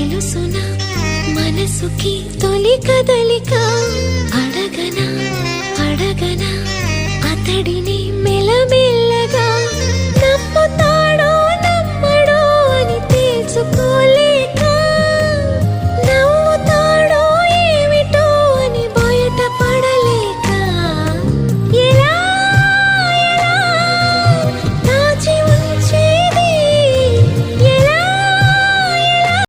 తెలుసున మనసుకి తొలి కదలిక. అడగన అడగన అతడిని మెలమే